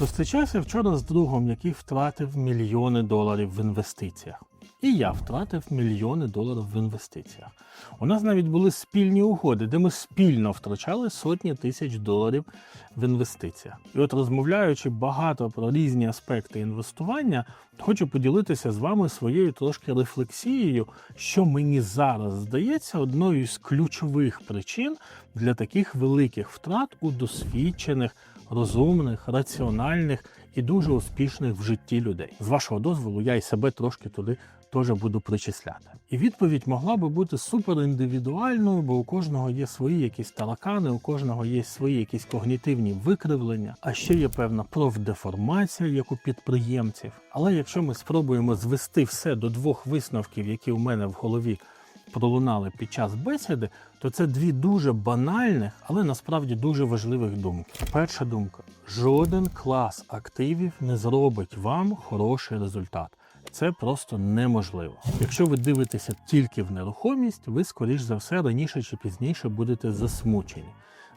Зустрічався вчора з другом, який втратив мільйони доларів в інвестиціях. І я втратив мільйони доларів в інвестиціях. У нас навіть були спільні угоди, де ми спільно втрачали сотні тисяч доларів в інвестиціях. І от розмовляючи багато про різні аспекти інвестування, хочу поділитися з вами своєю трошки рефлексією, що мені зараз здається одною з ключових причин для таких великих втрат у досвідчених, розумних, раціональних і дуже успішних в житті людей. З вашого дозволу, я і себе трошки туди теж буду причисляти. І відповідь могла би бути супер індивідуальною, бо у кожного є свої якісь таракани, у кожного є свої якісь когнітивні викривлення, а ще є певна профдеформація, як у підприємців. Але якщо ми спробуємо звести все до двох висновків, які у мене в голові пролунали під час бесіди, то це дві дуже банальних, але насправді дуже важливих думки. Перша думка: жоден клас активів не зробить вам хороший результат. Це просто неможливо. Якщо ви дивитеся тільки в нерухомість, ви, скоріш за все, раніше чи пізніше будете засмучені.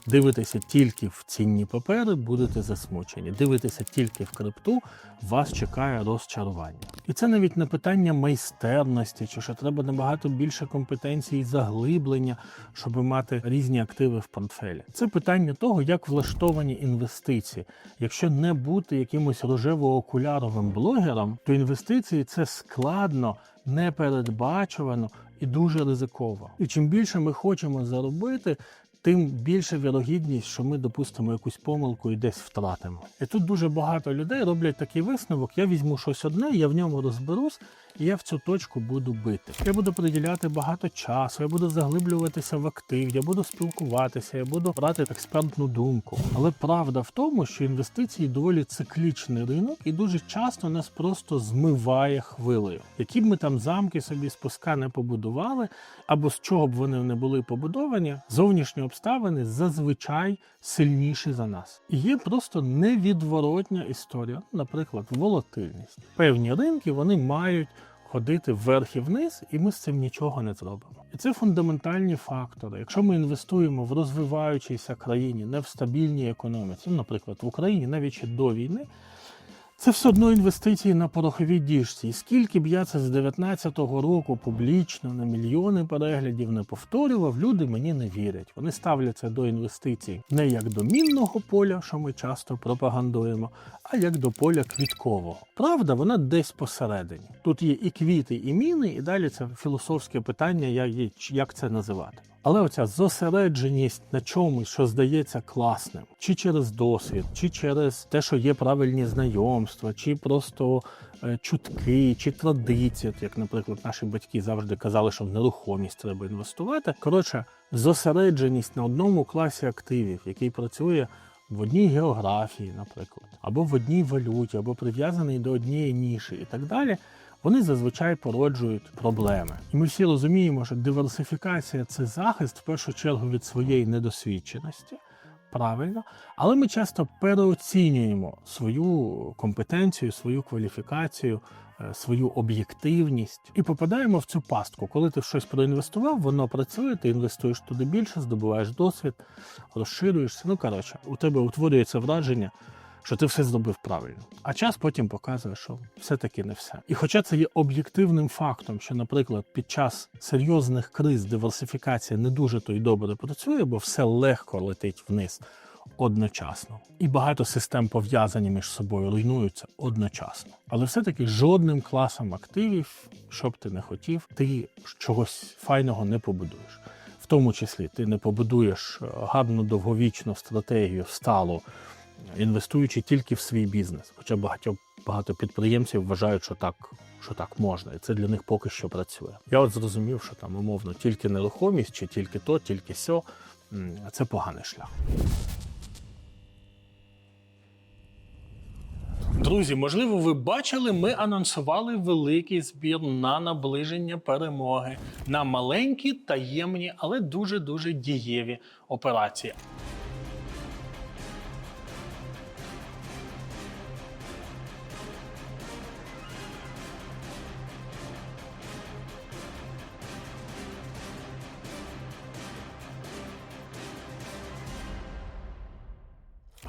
Дивитеся тільки в цінні папери, будете засмучені. Дивитеся тільки в крипту, вас чекає розчарування. І це навіть не питання майстерності, чи що треба набагато більше компетенцій і заглиблення, щоб мати різні активи в портфелі. Це питання того, як влаштовані інвестиції. Якщо не бути якимось рожево-окуляровим блогером, то інвестиції це складно, непередбачувано і дуже ризиково. І чим більше ми хочемо заробити, тим більша вірогідність, що ми допустимо якусь помилку і десь втратимо. І тут дуже багато людей роблять такий висновок: я візьму щось одне, я в ньому розберусь, і я в цю точку буду бити. Я буду приділяти багато часу, я буду заглиблюватися в актив, я буду спілкуватися, я буду брати експертну думку. Але правда в тому, що інвестиції доволі циклічний ринок і дуже часто нас просто змиває хвилею. Які б ми там замки собі з пуска не побудували, або з чого б вони не були побудовані, зовнішні обставини зазвичай сильніші за нас. І є просто невідворотня історія, наприклад, волатильність. Певні ринки вони мають ходити вверх і вниз, і ми з цим нічого не зробимо. І це фундаментальні фактори. Якщо ми інвестуємо в розвиваючійся країні, не в стабільній економіці, ну, наприклад, в Україні навіть ще до війни. Це все одно інвестиції на пороховій діжці. І скільки б я це з 19-го року публічно на мільйони переглядів не повторював, люди мені не вірять. Вони ставляться до інвестицій не як до мінного поля, що ми часто пропагандуємо, а як до поля квіткового. Правда, вона десь посередині. Тут є і квіти, і міни, і далі це філософське питання, як, це називати. Але оця зосередженість на чомусь, що здається класним, чи через досвід, чи через те, що є правильні знайомства, чи просто е, чутки, чи традиції, як, наприклад, наші батьки завжди казали, що в нерухомість треба інвестувати. Коротше, зосередженість на одному класі активів, який працює в одній географії, наприклад, або в одній валюті, або прив'язаний до однієї ніші, і так далі. Вони зазвичай породжують проблеми. І ми всі розуміємо, що диверсифікація це захист в першу чергу від своєї недосвідченості. Правильно, але ми часто переоцінюємо свою компетенцію, свою кваліфікацію, е, свою об'єктивність і попадаємо в цю пастку. Коли ти щось проінвестував, воно працює, ти інвестуєш туди більше, здобуваєш досвід, розширюєшся. Ну коротше, у тебе утворюється враження, що ти все зробив правильно. А час потім показує, що все-таки не все. І хоча це є об'єктивним фактом, що, наприклад, під час серйозних криз диверсифікація не дуже то й добре працює, бо все легко летить вниз одночасно. І багато систем пов'язані між собою руйнуються одночасно. Але все-таки жодним класом активів, що б ти не хотів, ти чогось файного не побудуєш. В тому числі ти не побудуєш е, гарну довговічну стратегію сталу, інвестуючи тільки в свій бізнес. Хоча багато, багато підприємців вважають, що так, що так можна, і це для них поки що працює. Я от зрозумів, що там умовно тільки нерухомість, чи тільки то, тільки сьо. Це поганий шлях. Друзі, можливо, ви бачили, ми анонсували великий збір на наближення перемоги на маленькі, таємні, але дуже дуже дієві операції.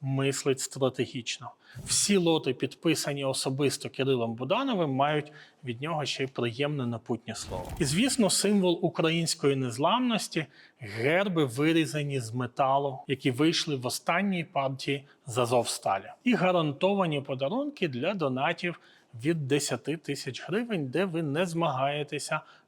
мислить стратегічно. Всі лоти, підписані особисто Кирилом Будановим, мають від нього ще й приємне напутнє слово. І звісно, символ української незламності герби вирізані з металу, які вийшли в останній партії з Азовсталі. І гарантовані подарунки для донатів від 10 тисяч гривень, де ви не змагаєтеся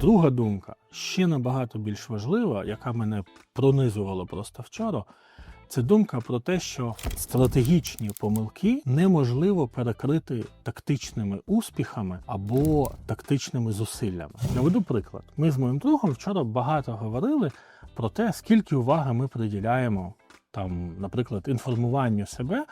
Друга думка, ще набагато більш важлива, яка мене пронизувала просто вчора. Це думка про те, що стратегічні помилки неможливо перекрити тактичними успіхами або тактичними зусиллями. Наведу приклад. Ми з моїм другом вчора багато говорили про те, скільки уваги ми приділяємо там, наприклад, інформуванню себе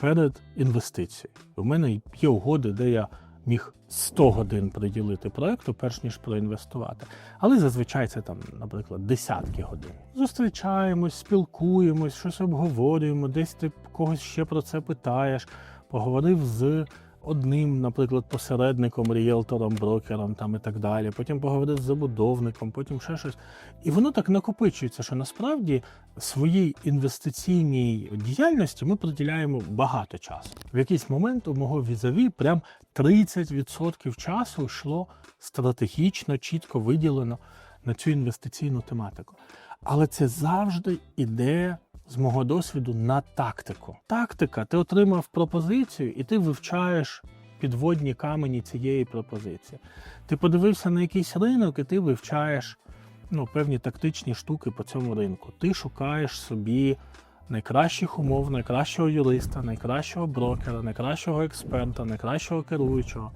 перед інвестицією. У мене є угоди, де я міг 100 годин приділити проекту, перш ніж проінвестувати. Але зазвичай це там, наприклад, десятки годин. Зустрічаємось, спілкуємось, щось обговорюємо, десь ти когось ще про це питаєш. Поговорив з одним, наприклад, посередником, ріелтором, брокером там і так далі. Потім поговорив з забудовником, потім ще щось. І воно так накопичується, що насправді своїй інвестиційній діяльності ми приділяємо багато часу. В якийсь момент у мого візаві прям 30% часу йшло стратегічно, чітко виділено на цю інвестиційну тематику. Але це завжди іде з мого досвіду на тактику. Тактика, ти отримав пропозицію і ти вивчаєш підводні камені цієї пропозиції. Ти подивився на якийсь ринок, і ти вивчаєш ну, певні тактичні штуки по цьому ринку. Ти шукаєш собі найкращих умов, найкращого юриста, найкращого брокера, найкращого експерта, найкращого керуючого.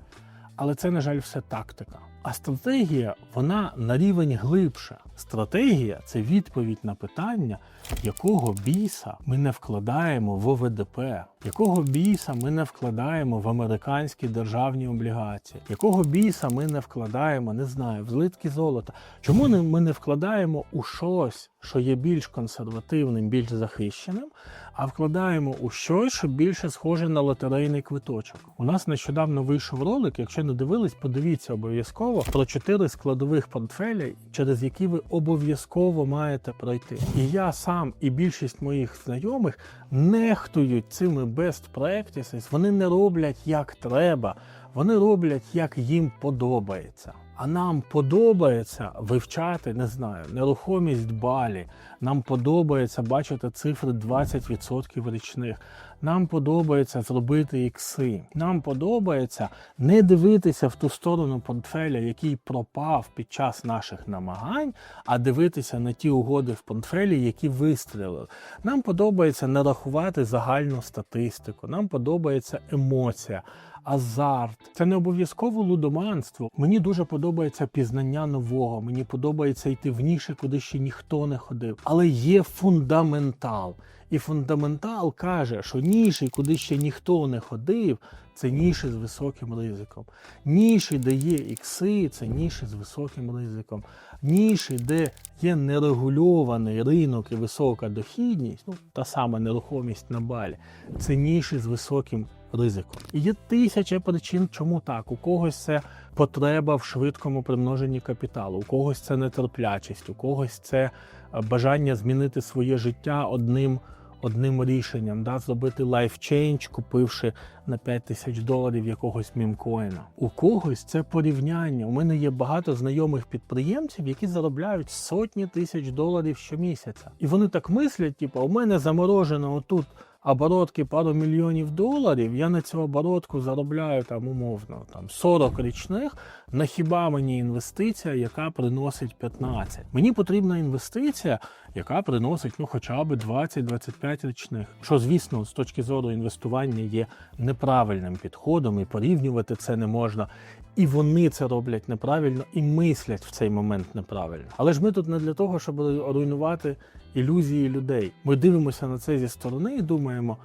Але це, на жаль, все тактика. А стратегія вона на рівень глибше. Стратегія це відповідь на питання, якого біса ми не вкладаємо в ОВДП, якого біса ми не вкладаємо в американські державні облігації, якого біса ми не вкладаємо, не знаю, в злитки золота. Чому ми не вкладаємо у щось, що є більш консервативним, більш захищеним, а вкладаємо у щось, що більше схоже на лотерейний квиточок. У нас нещодавно вийшов ролик. Якщо не дивились, подивіться обов'язково про чотири складових портфеля, через які ви обов'язково маєте пройти. І я сам, і більшість моїх знайомих нехтують цими best practices. Вони не роблять як треба, вони роблять як їм подобається. А нам подобається вивчати, не знаю, нерухомість Балі. Нам подобається бачити цифри 20% річних. Нам подобається зробити ікси. Нам подобається не дивитися в ту сторону портфеля, який пропав під час наших намагань, а дивитися на ті угоди в портфелі, які вистрілили. Нам подобається не рахувати загальну статистику. Нам подобається емоція азарт. Це не обов'язково лудоманство. Мені дуже подобається пізнання нового. Мені подобається йти в ніші, куди ще ніхто не ходив. Але є фундаментал. І фундаментал каже, що ніші, куди ще ніхто не ходив, це ніші з високим ризиком. Ніші, де є ікси, це ніші з високим ризиком. Ніші, де є нерегульований ринок і висока дохідність, ну та сама нерухомість на балі, це ніші з високим ризику. І є тисяча причин, чому так. У когось це потреба в швидкому примноженні капіталу, у когось це нетерплячість, у когось це е, бажання змінити своє життя одним. Одним рішенням да, зробити лайф чейндж, купивши на 5 тисяч доларів якогось мімкоїна. У когось це порівняння. У мене є багато знайомих підприємців, які заробляють сотні тисяч доларів щомісяця. І вони так мислять: типу, у мене заморожено отут оборотки пару мільйонів доларів. Я на цю оборотку заробляю там умовно там 40 річних. На хіба мені інвестиція, яка приносить 15? Мені потрібна інвестиція, яка приносить ну хоча б 20-25 річних. Що, звісно, з точки зору інвестування є неправильним підходом, і порівнювати це не можна. І вони це роблять неправильно і мислять в цей момент неправильно. Але ж ми тут не для того, щоб руйнувати ілюзії людей. Ми дивимося на це зі сторони і думаємо: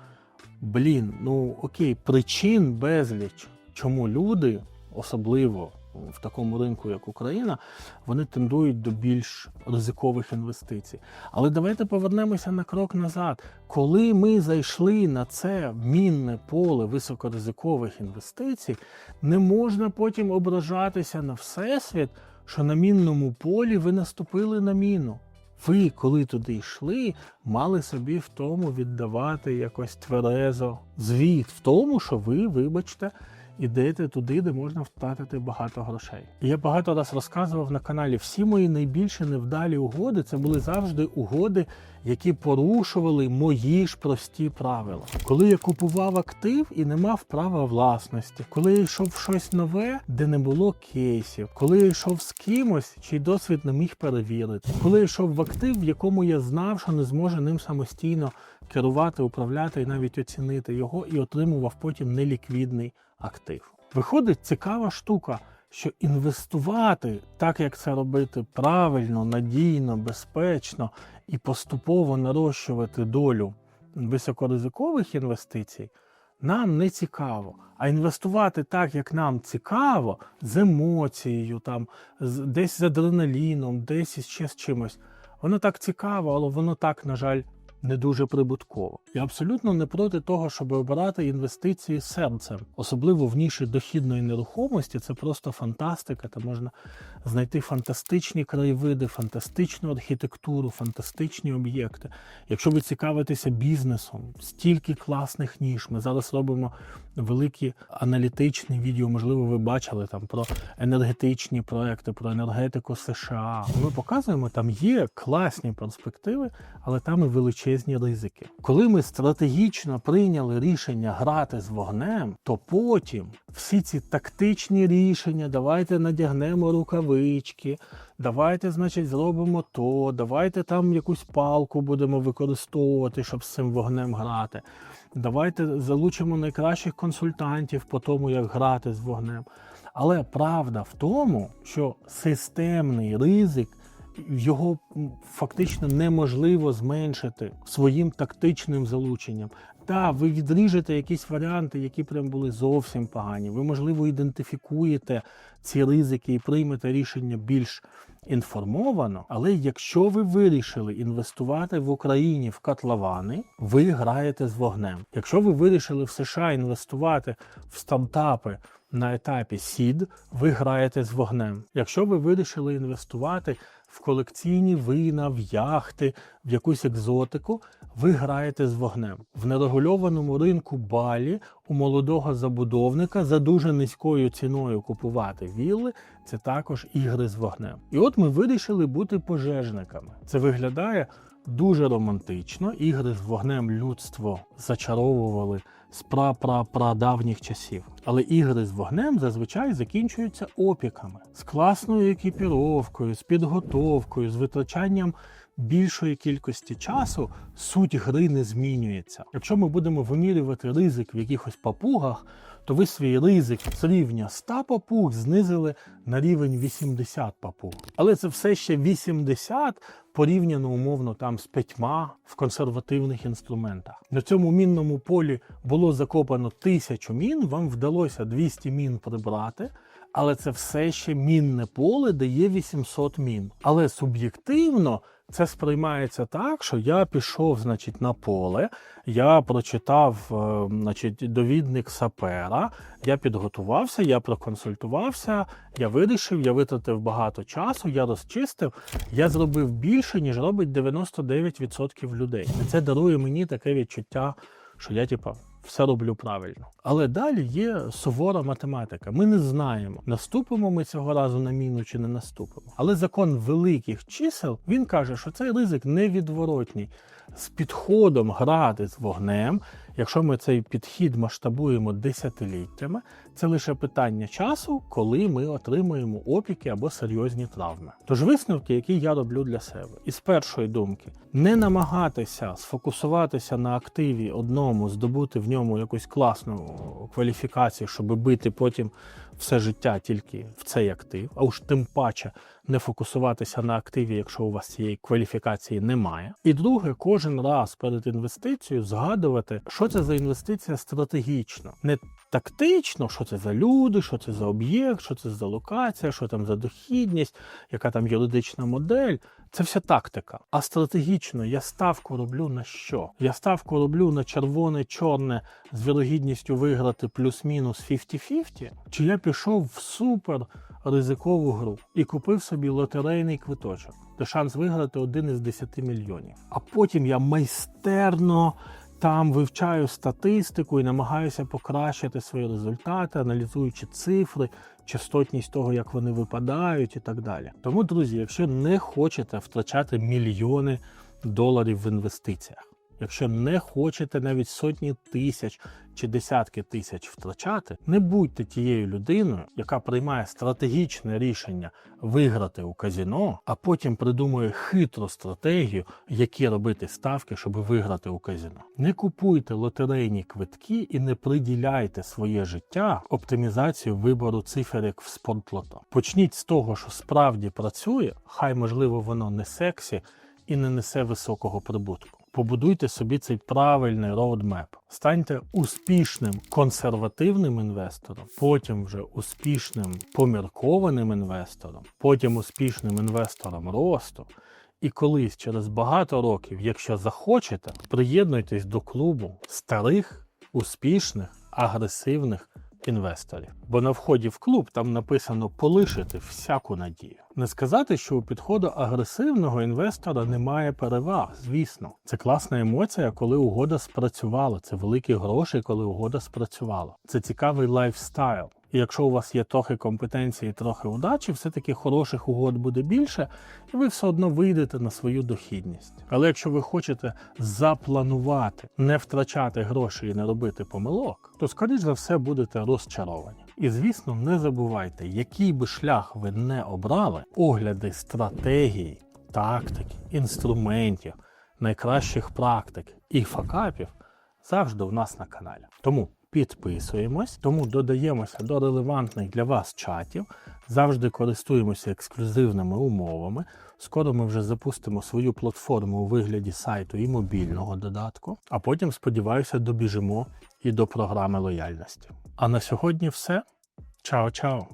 блін, ну окей, причин безліч, чому люди, особливо в такому ринку, як Україна, вони тендують до більш ризикових інвестицій. Але давайте повернемося на крок назад. Коли ми зайшли на це мінне поле високоризикових інвестицій, не можна потім ображатися на всесвіт, що на мінному полі ви наступили на міну. Ви, коли туди йшли, мали собі в тому віддавати якось тверезо звіт в тому, що ви, вибачте, ідете туди, де можна втратити багато грошей. Я багато раз розказував на каналі, всі мої найбільші невдалі угоди це були завжди угоди, які порушували мої ж прості правила. Коли я купував актив і не мав права власності, коли я йшов в щось нове, де не було кейсів, коли я йшов з кимось, чий досвід не міг перевірити, коли я йшов в актив, в якому я знав, що не зможе ним самостійно керувати, управляти і навіть оцінити його, і отримував потім неліквідний актив. Виходить цікава штука, що інвестувати, так як це робити правильно, надійно, безпечно і поступово нарощувати долю високоризикових інвестицій, нам не цікаво. А інвестувати так, як нам цікаво, з емоцією, там, десь з адреналіном, десь ще з чимось, воно так цікаво, але воно так, на жаль, не дуже прибутково. Я абсолютно не проти того, щоб обирати інвестиції серцем, особливо в ніші дохідної нерухомості. Це просто фантастика. Там можна знайти фантастичні краєвиди, фантастичну архітектуру, фантастичні об'єкти. Якщо ви цікавитеся бізнесом, стільки класних ніж. Ми зараз робимо великі аналітичні відео. Можливо, ви бачили там про енергетичні проекти, про енергетику США. Ми показуємо, там є класні перспективи, але там і величезні ризики. Коли ми стратегічно прийняли рішення грати з вогнем, то потім всі ці тактичні рішення, давайте надягнемо рукавички, давайте, значить, зробимо то, давайте там якусь палку будемо використовувати, щоб з цим вогнем грати. Давайте залучимо найкращих консультантів по тому, як грати з вогнем. Але правда в тому, що системний ризик його фактично неможливо зменшити своїм тактичним залученням. Та ви відріжете якісь варіанти, які прям були зовсім погані. Ви, можливо, ідентифікуєте ці ризики і приймете рішення більш інформовано. Але якщо ви вирішили інвестувати в Україні в котловани, ви граєте з вогнем. Якщо ви вирішили в США інвестувати в стартапи на етапі сід, ви граєте з вогнем. Якщо ви вирішили інвестувати в колекційні вина, в яхти, в якусь екзотику, ви граєте з вогнем. В нерегульованому ринку Балі у молодого забудовника за дуже низькою ціною купувати вілли це також ігри з вогнем. І от ми вирішили бути пожежниками. Це виглядає дуже романтично. Ігри з вогнем людство зачаровували з пра-пра-прадавніх часів. Але ігри з вогнем зазвичай закінчуються опіками з класною екіпіровкою, з підготовкою, з витрачанням більшої кількості часу. Суть гри не змінюється. Якщо ми будемо вимірювати ризик в якихось папугах, то ви свій ризик з рівня 100 папуг знизили на рівень 80 папуг. Але це все ще 80 порівняно умовно там з п'ятьма в консервативних інструментах. На цьому мінному полі було закопано тисячу мін, вам вдалося 200 мін прибрати. Але це все ще мінне поле, де є 800 мін. Але суб'єктивно Це сприймається так, що я пішов, значить, на поле, я прочитав, е, значить, довідник сапера, я підготувався, я проконсультувався, я вирішив, я витратив багато часу, я розчистив, я зробив більше, ніж робить 99% людей. І це дарує мені таке відчуття, що я, типа, все роблю правильно. Але далі є сувора математика. Ми не знаємо, наступимо ми цього разу на міну чи не наступимо. Але закон великих чисел він каже, що цей ризик невідворотній. З підходом грати з вогнем, якщо ми цей підхід масштабуємо десятиліттями, це лише питання часу, коли ми отримуємо опіки або серйозні травми. Тож висновки, які я роблю для себе, із першої думки, не намагатися сфокусуватися на активі одному, здобути в ньому якусь класну кваліфікацію, щоб бити потім все життя тільки в цей актив, а уж тим паче не фокусуватися на активі, якщо у вас цієї кваліфікації немає. І друге, кожен раз перед інвестицією згадувати, що це за інвестиція стратегічно, не тактично, що це за люди, що це за об'єкт, що це за локація, що там за дохідність, яка там юридична модель. Це вся тактика. А стратегічно я ставку роблю на що? Я ставку роблю на червоне-чорне з вірогідністю виграти плюс-мінус 50-50? Чи я пішов в супер ризикову гру і купив собі лотерейний квиточок, де шанс виграти один із 10 мільйонів. А потім я майстерно там вивчаю статистику і намагаюся покращити свої результати, аналізуючи цифри, частотність того, як вони випадають, і так далі. Тому, друзі, якщо не хочете втрачати мільйони доларів в інвестиціях. Якщо не хочете навіть сотні тисяч чи десятки тисяч втрачати, не будьте тією людиною, яка приймає стратегічне рішення виграти у казіно, а потім придумує хитру стратегію, які робити ставки, щоб виграти у казіно. Не купуйте лотерейні квитки і не приділяйте своє життя оптимізацію вибору цифр в спортлото. Почніть з того, що справді працює, хай можливо воно не сексі і не несе високого прибутку. Побудуйте собі цей правильний роудмеп. Станьте успішним консервативним інвестором, потім вже успішним поміркованим інвестором, потім успішним інвестором росту. І колись через багато років, якщо захочете, приєднуйтесь до клубу старих, успішних, агресивних інвесторів. Бо на вході в клуб там написано полишити всяку надію. Не сказати, що у підходу агресивного інвестора немає переваг, звісно. Це класна емоція, коли угода спрацювала. Це великі гроші, коли угода спрацювала. Це цікавий лайфстайл. І якщо у вас є трохи компетенції, трохи удачі, все-таки хороших угод буде більше, і ви все одно вийдете на свою дохідність. Але якщо ви хочете запланувати, не втрачати гроші і не робити помилок, то скоріш за все будете розчаровані. І звісно, не забувайте, який би шлях ви не обрали, огляди стратегій, тактики, інструментів, найкращих практик і факапів завжди у нас на каналі. Тому підписуємось, тому додаємося до релевантних для вас чатів, завжди користуємося ексклюзивними умовами. Скоро ми вже запустимо свою платформу у вигляді сайту і мобільного додатку, а потім, сподіваюся, добіжимо і до програми лояльності. А на сьогодні все. Чао-чао!